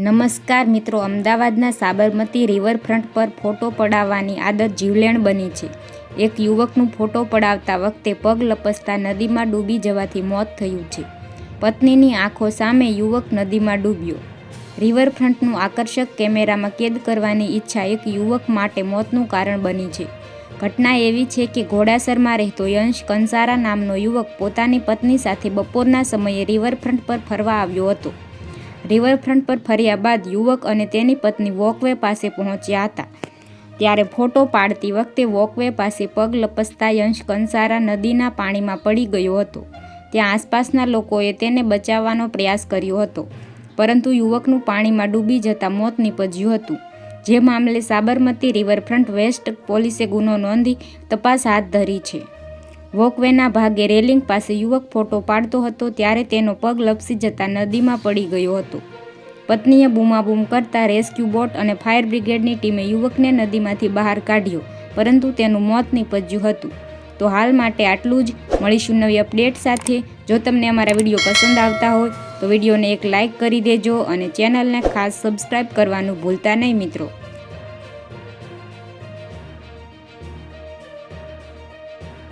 નમસ્કાર મિત્રો, અમદાવાદના સાબરમતી રિવરફ્રન્ટ પર ફોટો પડાવવાની આદત જીવલેણ બની છે. એક યુવકનું ફોટો પડાવતા વખતે પગ લપસતા નદીમાં ડૂબી જવાથી મોત થયું છે. પત્નીની આંખો સામે યુવક નદીમાં ડૂબ્યો. રિવરફ્રન્ટનું આકર્ષક કેમેરામાં કેદ કરવાની ઈચ્છા એક યુવક માટે મોતનું કારણ બની છે. ઘટના એવી છે કે ઘોડાસરમાં રહેતો યંશ કંસારા નામનો યુવક પોતાની પત્ની સાથે બપોરના સમયે રિવરફ્રન્ટ પર ફરવા આવ્યો હતો. રિવરફ્રન્ટ પર ફર્યા બાદ યુવક અને તેની પત્ની વોકવે પાસે પહોંચ્યા હતા. ત્યારે ફોટો પાડતી વખતે વોકવે પાસે પગ લપસતા યંશ કંસારા નદીના પાણીમાં પડી ગયો હતો. ત્યાં આસપાસના લોકોએ તેને બચાવવાનો પ્રયાસ કર્યો હતો, પરંતુ યુવકનું પાણીમાં ડૂબી જતાં મોત નીપજ્યું હતું. જે મામલે સાબરમતી રિવરફ્રન્ટ વેસ્ટ પોલીસે ગુનો નોંધી તપાસ હાથ ધરી છે. વોકવેના ભાગે રેલિંગ પાસે યુવક ફોટો પાડતો હતો ત્યારે તેનો પગ લપસી જતા નદીમાં પડી ગયો હતો. પત્નીએ બૂમાબૂમ કરતા રેસ્ક્યુ બોટ અને ફાયર બ્રિગેડની ટીમે યુવકને નદીમાંથી બહાર કાઢ્યો, પરંતુ તેનું મોત નીપજ્યું હતું. તો હાલ માટે આટલું જ. મળીશું નવી અપડેટ સાથે. જો તમને અમારા વીડિયો પસંદ આવતા હોય, તો વિડીયોને એક લાઇક કરી દેજો અને ચેનલને ખાસ સબસ્ક્રાઈબ કરવાનું ભૂલતા નહીં મિત્રો.